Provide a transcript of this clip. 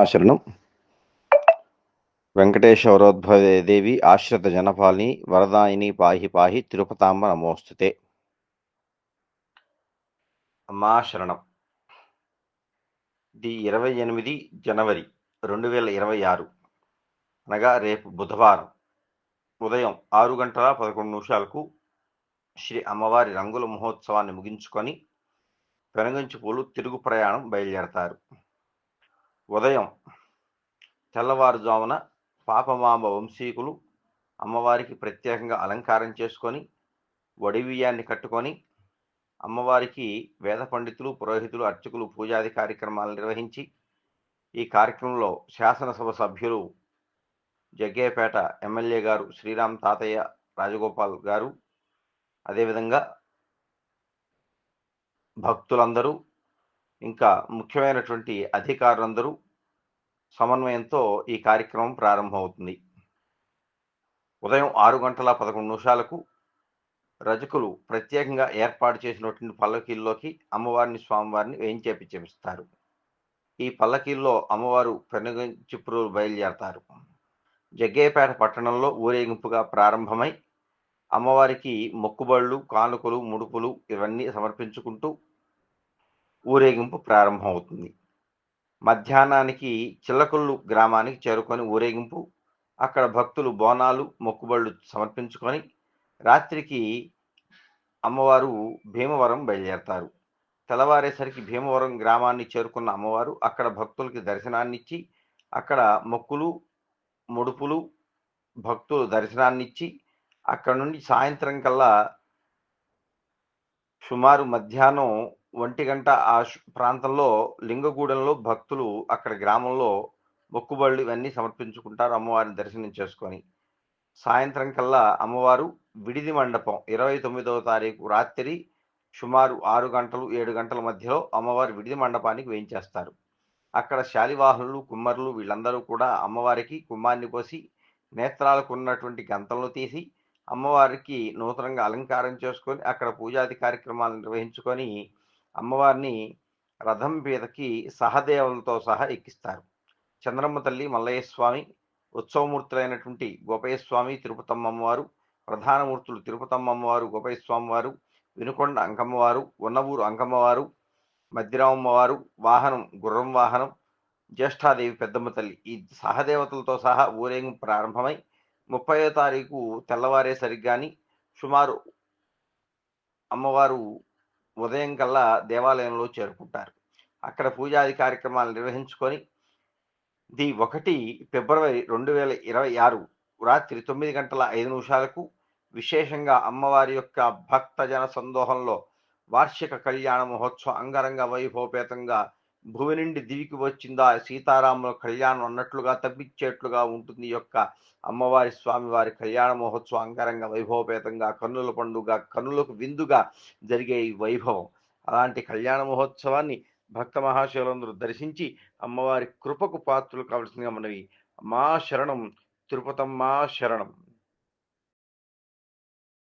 ఆశరణం. వెంకటేశ్వరోద్భవే దేవి ఆశ్రిత జనపాలిని వరదాయిని పాహి పాహి తిరుపతాంబ నమోస్తుతే. అమ్మా శరణం ది ఇరవై ఎనిమిది జనవరి రెండు వేల ఇరవై ఆరు. అనగా రేపు బుధవారం ఉదయం ఆరు గంటల పదకొండు నిమిషాలకు శ్రీ అమ్మవారి రంగుల మహోత్సవాన్ని ముగించుకొని పెనగంచి పూలు తిరుగు ప్రయాణం బయలుదేరతారు. ఉదయం తెల్లవారుజామున పాపమాంబ వంశీకులు అమ్మవారికి ప్రత్యేకంగా అలంకారం చేసుకొని వడివియాన్ని కట్టుకొని అమ్మవారికి వేద పండితులు పురోహితులు అర్చకులు పూజాది కార్యక్రమాలు నిర్వహించి ఈ కార్యక్రమంలో శాసనసభ సభ్యులు జగ్గేపేట ఎమ్మెల్యే గారు శ్రీరామ్ తాతయ్య రాజగోపాల్ గారు అదేవిధంగా భక్తులందరూ ఇంకా ముఖ్యమైనటువంటి అధికారులందరూ సమన్వయంతో ఈ కార్యక్రమం ప్రారంభమవుతుంది. ఉదయం ఆరు గంటల పదకొండు నిమిషాలకు రజకులు ప్రత్యేకంగా ఏర్పాటు చేసినటువంటి పల్లకీల్లోకి అమ్మవారిని స్వామివారిని వేయించేపి చేపిస్తారు ఈ పల్లకీల్లో అమ్మవారు పెనుగంచిపురు బయలుదేరతారు. జగ్గేపేట పట్టణంలో ఊరేగింపుగా ప్రారంభమై అమ్మవారికి మొక్కుబళ్ళు కానుకలు ముడుపులు ఇవన్నీ సమర్పించుకుంటూ ఊరేగింపు ప్రారంభమవుతుంది. మధ్యాహ్నానికి చిల్లకొల్లు గ్రామానికి చేరుకొని ఊరేగింపు అక్కడ భక్తులు బోనాలు మొక్కుబళ్ళు సమర్పించుకొని రాత్రికి అమ్మవారు భీమవరం బయలుదేరతారు. తెల్లవారేసరికి భీమవరం గ్రామాన్ని చేరుకున్న అమ్మవారు అక్కడ భక్తులకి దర్శనాన్నిచ్చి అక్కడ మొక్కులు ముడుపులు భక్తులు దర్శనాన్నిచ్చి అక్కడ నుండి సాయంత్రం కల్లా సుమారు మధ్యాహ్నం ఒంటి గంట ఆ ప్రాంతంలో లింగగూడెంలో భక్తులు అక్కడ గ్రామంలో మొక్కుబళ్ళు ఇవన్నీ సమర్పించుకుంటారు అమ్మవారిని దర్శనం చేసుకొని. సాయంత్రం కల్లా అమ్మవారు విడిది మండపం ఇరవై తొమ్మిదవ తారీఖు రాత్రి సుమారు ఆరు గంటలు ఏడు గంటల మధ్యలో అమ్మవారి విడిది మండపానికి వేయించేస్తారు. అక్కడ శాలివాహనులు కుమ్మరులు వీళ్ళందరూ కూడా అమ్మవారికి కుమ్మాన్ని పోసి నేత్రాలకు ఉన్నటువంటి గంతలను తీసి అమ్మవారికి నూతనంగా అలంకారం చేసుకొని అక్కడ పూజాది కార్యక్రమాలు నిర్వహించుకొని అమ్మవారిని రథం మీదకి సహదేవులతో సహా ఎక్కిస్తారు. చంద్రమ్మ తల్లి మల్లయ్య స్వామి ఉత్సవమూర్తులైనటువంటి గోపయ్య స్వామి తిరుపతమ్మ అమ్మవారు ప్రధానమూర్తులు తిరుపతమ్మ అమ్మవారు గోపయ్య స్వామి వారు వినుకొండ అంకమ్మవారు ఉన్నవూరు అంకమ్మవారు మధ్యరామమ్మవారు వాహనం గుర్రం వాహనం జ్యేష్ఠాదేవి పెద్దమ్మ తల్లి ఈ సహదేవతలతో సహా ఊరేగింపు ప్రారంభమై ముప్పయో తారీఖు తెల్లవారేసరికి కానీ సుమారు అమ్మవారు ఉదయం కల్లా దేవాలయంలో చేరుకుంటారు. అక్కడ పూజాది కార్యక్రమాలు నిర్వహించుకొని ది ఒకటి ఫిబ్రవరి రెండు వేల ఇరవై ఆరు రాత్రి తొమ్మిది గంటల ఐదు నిమిషాలకు విశేషంగా అమ్మవారి యొక్క భక్తజన సందోహంలో వార్షిక కళ్యాణ మహోత్సవం అంగరంగ వైభవపేతంగా భూమి నుండి దివికి వచ్చిందా? సీతారాముల కళ్యాణం అన్నట్లుగా తప్పించేట్లుగా ఉంటుంది ఈ యొక్క అమ్మవారి స్వామివారి కళ్యాణ మహోత్సవం అంగరంగ వైభవపేతంగా కన్నుల పండుగ కన్నులకు విందుగా జరిగే ఈ వైభవం. అలాంటి కళ్యాణ మహోత్సవాన్ని భక్త మహాశివులందరూ దర్శించి అమ్మవారి కృపకు పాత్రలు కావలసిందిగా మనవి. మా శరణం తిరుపతమ్మా శరణం.